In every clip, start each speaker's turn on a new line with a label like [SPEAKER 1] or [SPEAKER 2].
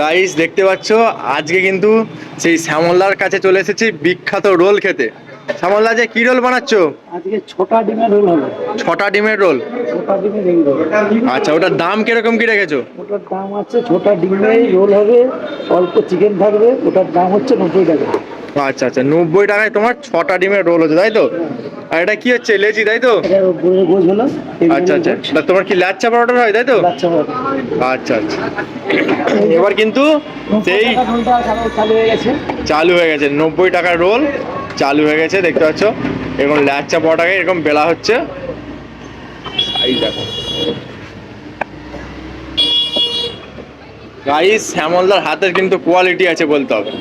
[SPEAKER 1] Guys দেখতে পাচ্ছ আজকে কিন্তু সেই শ্যামলার কাছে চলে এসেছি বিখ্যাত রোল খেতে। শ্যামলদা যে কি রোল বানাচ্ছো?
[SPEAKER 2] আজকে ছটা ডিমের রোল হবে।
[SPEAKER 1] ছটা ডিমের রোল?
[SPEAKER 2] ছটা ডিমের রোল।
[SPEAKER 1] আচ্ছা ওটার দাম কীরকম কি রেখেছো?
[SPEAKER 2] ওটার দাম আছে ছটা ডিমের রোল হবে অল্প চিকেন থাকবে ওটার দাম হচ্ছে নব্বই টাকা।
[SPEAKER 1] আচ্ছা আচ্ছা। নব্বই টাকায় তোমার ছটা ডিমের রোল হচ্ছে তাই তো? আর এটা কি হচ্ছে লেজি তাই তো? আচ্ছা আচ্ছা। তোমার কি লাচ্চা পরোটা হয় তাই তো? আচ্ছা আচ্ছা। এবার কিন্তু সেই
[SPEAKER 2] চালু হয়ে গেছে।
[SPEAKER 1] নব্বই টাকার রোল চালু হয়ে গেছে দেখতে পাচ্ছ? এরকম ল্যাচা পটাকে এরকম বেলা হচ্ছে। দেখো। গাইস শ্যামলদার হাতের কিন্তু কোয়ালিটি আছে বলতে হবে।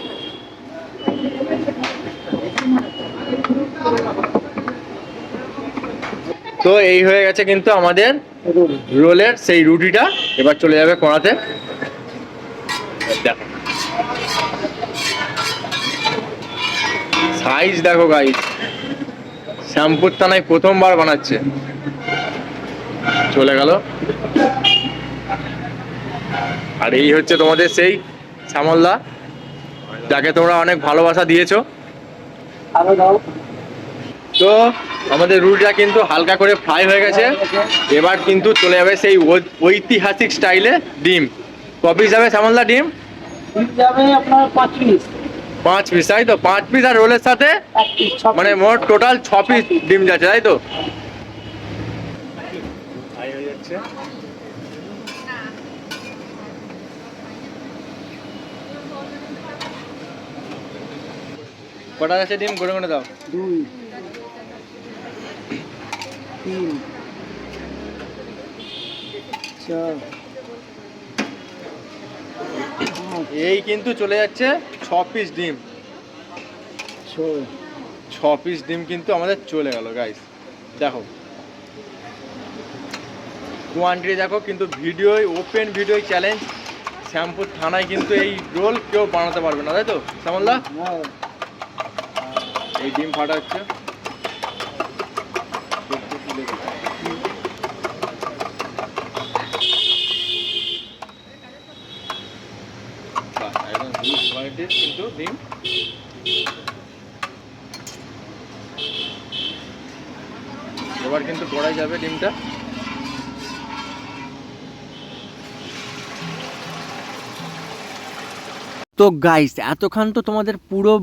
[SPEAKER 1] তো এই হয়ে গেছে কিন্তু আমাদের রোলের সেই রুটিটা, এবার চলে যাবে কোড়াতে। সাইজ দেখো গাইস শ্যাম্পুর থানায় প্রথমবার বানাচ্ছে। চলে গেল। আর এই হচ্ছে তোমাদের সেই শ্যামলদা। যাকে তোমরা অনেক ভালোবাসা দিয়েছ। তো আমাদের রুটিটা কিন্তু হালকা করে ফ্রাই হয়ে গেছে। এবার কিন্তু চলে যাবে সেই ঐতিহাসিক স্টাইলে ডিম। ক পিস যাবে শ্যামলদা ডিম?
[SPEAKER 2] যাবে আপনার পাঁচ পিস
[SPEAKER 1] পাঁচ পিস তাই তো? পাঁচ পিস আর রোলের সাথে মানে মোট টোটাল ছ পিস ডিম যাচ্ছে তাই তো? কটা আছে ডিম? করে করে দাও।
[SPEAKER 2] দুই তিন চার।
[SPEAKER 1] এই কিন্তু চলে যাচ্ছে ছ পিস ডিম। ছ পিস ডিম কিন্তু আমাদের চলে গেল গাইস দেখো। কোয়ান্টিটি দেখো কিন্তু video open video challenge Shyampur থানায় কিন্তু এই রোল কেউ বানাতে পারবে না তাই তো? শ্যামলদা?
[SPEAKER 2] হ্যাঁ
[SPEAKER 1] এই ডিম ফাটা হচ্ছে কিন্তু ডিম। এবার কিন্তু পড়াই যাবে ডিমটা।
[SPEAKER 3] তো গাইস এতক্ষণ তো তোমাদের পুরো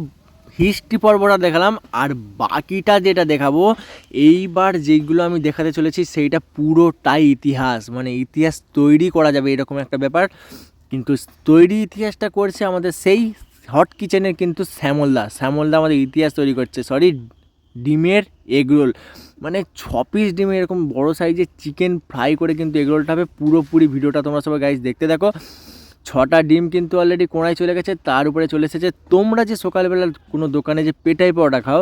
[SPEAKER 3] হিস্ট্রি পর্বটা দেখালাম, আর বাকিটা যেটা দেখাবো, এইবার যেগুলো আমি দেখাতে চলেছি, সেইটা পুরোটাই ইতিহাস মানে ইতিহাস তৈরি করা যাবে, এরকম একটা ব্যাপার। কিন্তু তৈরি ইতিহাসটা করছে আমাদের সেই হট কিচেনের কিন্তু শ্যামলদা। শ্যামলদা আমাদের ইতিহাস তৈরি করছে সরি ডিমের এগরোল মানে ছ পিস ডিমে এরকম বড় সাইজের চিকেন ফ্রাই করে কিন্তু এগরোলটা হবে। পুরোপুরি ভিডিওটা তোমরা সবাই গাইজ দেখতে দেখো ছটা ডিম কিন্তু অলরেডি কোড়ায় চলে গেছে, তার উপরে চলে এসেছে। তোমরা যে সকালবেলা কোনো দোকানে যে পেটাই পরোটা খাও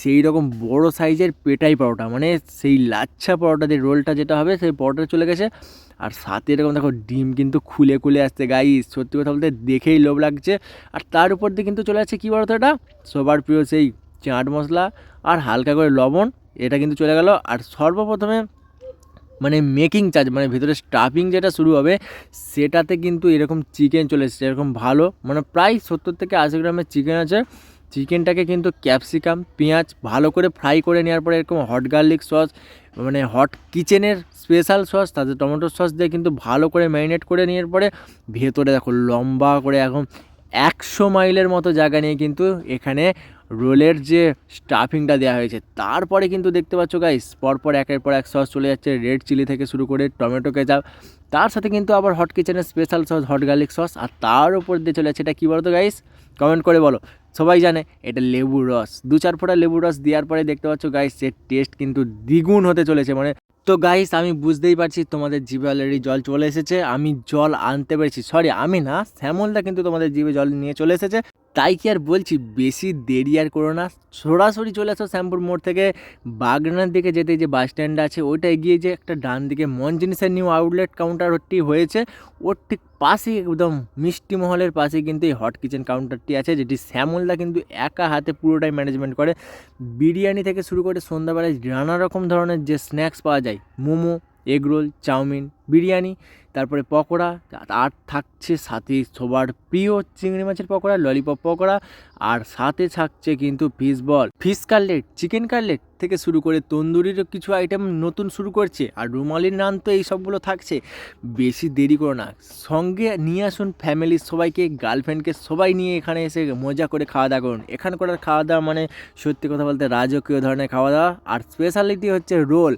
[SPEAKER 3] সেই রকম বড় সাইজের পেটাই পরোটা মানে সেই লাচ্ছা পরোটা দিয়ে রোলটা যেটা হবে, সেই পরোটা চলে গেছে। আর সাথে এরকম দেখো, ডিম কিন্তু খুলে খুলে আসছে গাই সত্যি কথা বলতে দেখেই লোভ লাগছে। আর তার উপর দিয়ে কিন্তু চলে আসছে কী বলতো এটা? সবার প্রিয় সেই চাট মশলা আর হালকা করে লবণ, এটা কিন্তু চলে গেল। আর সর্বপ্রথমে মানে মেকিং চার্জ মানে ভিতরে স্টাফিং যেটা শুরু হবে, সেটাতে কিন্তু এরকম চিকেন চলে এসেছে, এরকম ভালো মানে প্রায় সত্তর থেকে আশি গ্রামের চিকেন আছে। চিকেনটাকে কিন্তু ক্যাপসিকাম পেঁয়াজ ভালো করে ফ্রাই করে নেওয়ার পরে এরকম হট গার্লিক সস মানে হট কিচেনের স্পেশাল সস তাতে টমেটো সস দিয়ে কিন্তু ভালো করে ম্যারিনেট করে নেওয়ার পরে, ভেতরে দেখো লম্বা করে এখন একশো মাইলের মতো জায়গা নিয়ে কিন্তু এখানে রোলের যে স্টাফিংটা দেওয়া হয়েছে, তারপরে কিন্তু দেখতে পাচ্ছ গাইস পরপর একের পর এক সস চলে যাচ্ছে রেড চিলি থেকে শুরু করে টমেটো কেচাপ তার সাথে কিন্তু আবার হট কিচেনের special sauce hot garlic sauce আর তার উপর দিয়ে চলে যাচ্ছে এটা কী বলো তো গাইস কমেন্ট করে বলো। সবাই জানে এটা লেবুর রস। দু চার ফোঁটা লেবুর রস দেওয়ার পরে দেখতে পাচ্ছ গাইস এর টেস্ট কিন্তু দ্বিগুণ হতে চলেছে। মানে তো গাইস আমি বুঝতেই পারছি তোমাদের জিভে অলরেডি জল চলে এসেছে। আমি জল আনতে পেরেছি। সরি আমি না, শ্যামলদা কিন্তু তোমাদের জিভে জল নিয়ে চলে এসেছে। তাই কি আর বলছি, বেশি দেরি আর করো না। সরাসরি চলে আসো শ্যামপুর মোড় থেকে। বাগনার দিকে যেতে যে বাস স্ট্যান্ড আছে, ওইটা এগিয়ে যে একটা ডান দিকে মন জিনিসের নিউ আউটলেট কাউন্টারটি হয়েছে। ওর ঠিক পাশেই একদম মিষ্টি মহলের পাশে কিন্তু এই হট কিচেন কাউন্টারটি আছে, যেটি শ্যামলদা কিন্তু একা হাতে পুরোটাই ম্যানেজমেন্ট করে। বিরিয়ানি থেকে শুরু করে সন্ধ্যাবেলায় নানা রকম ধরনের যে স্ন্যাক্স পাওয়া যায়, মোমো এগরোল চাউমিন বিরিয়ানি, তারপরে পকোড়া, আর থাকছে সাথে সবার প্রিয় চিংড়ি মাছের পকোড়া ললিপপ পকোড়া, আর সাথে থাকছে কিন্তু fish ball fish cutlet chicken cutlet থেকে শুরু করে তন্দুরিরও কিছু আইটেম নতুন শুরু করছে, আর রুমালির নান তো এই সবগুলো থাকছে। বেশি দেরি করো না, সঙ্গে নিয়ে আসুন ফ্যামিলির সবাইকে গার্লফ্রেন্ডকে সবাই নিয়ে এখানে এসে মজা করে খাওয়া দাওয়া করুন। এখানকার খাওয়া দাওয়া মানে সত্যি কথা বলতে রাজকীয় ধরনের খাওয়া দাওয়া, আর স্পেশালিটি হচ্ছে রোল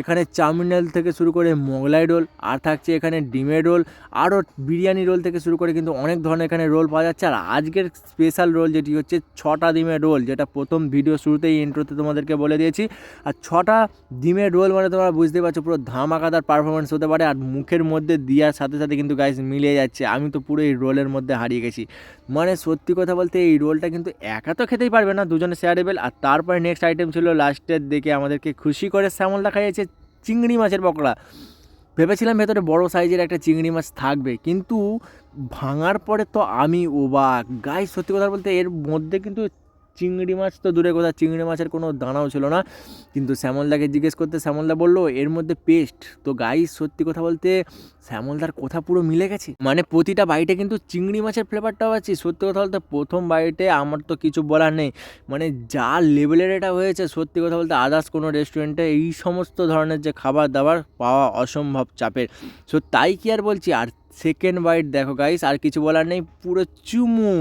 [SPEAKER 3] এখানে চাউমিন রোল থেকে শুরু করে মোগলাই রোল আর থাকছে এখানে ডিমের রোল, আরও বিরিয়ানি রোল থেকে শুরু করে কিন্তু অনেক ধরনের এখানে রোল পাওয়া যাচ্ছে। আর আজকের স্পেশাল রোল যেটি হচ্ছে ছটা ডিমের রোল, যেটা প্রথম ভিডিও শুরুতেই ইন্ট্রোতে তোমাদেরকে বলে দিয়েছি। আর ছটা ডিমের রোল মানে তোমরা বুঝতে পারছ, পুরো ধামাকাদার পারফরমেন্স হতে পারে। আর মুখের মধ্যে দেওয়ার সাথে সাথে কিন্তু গাইস মিলে যাচ্ছে। আমি তো পুরো এই রোলের মধ্যে হারিয়ে গেছি। মানে সত্যি কথা বলতে এই রোলটা কিন্তু একা তো খেতেই পারবে না দুজনে শেয়ারেবেল আর তারপরে নেক্সট আইটেম ছিল লাস্টের দিকে আমাদেরকে খুশি করে শ্যামল দেখা যাচ্ছে চিংড়ি মাছের পকোড়া। ভেবেছিলাম ভেতরে বড় সাইজের একটা চিংড়ি মাছ থাকবে, কিন্তু ভাঙার পরে তো আমি ওবাক গায়ে সত্যি কথা বলতে এর মধ্যে কিন্তু চিংড়ি মাছ তো দূরে কথা চিংড়ি মাছের কোনো দানাও ছিল না। কিন্তু শ্যামলদাকে জিজ্ঞেস করতে শ্যামলদা বলল, এর মধ্যে পেস্ট তো গাই সত্যি কথা বলতে শ্যামলদার কথা পুরো মিলে গেছে। মানে প্রতিটা বাইটে কিন্তু চিংড়ি মাছের ফ্লেভারটাও আছে। সত্যি কথা বলতে প্রথম বাইটে আমার তো কিছু বলার নেই। মানে যা লেভেলের এটা হয়েছে, সত্যি কথা বলতে আদার্স কোনো রেস্টুরেন্টে এই সমস্ত ধরনের যে খাবার দাবার পাওয়া অসম্ভব চাপের। সো তাই কি আর বলছি? আর সেকেন্ড বাইট দেখো গাইস আর কিছু বলার নেই, পুরো চুমু।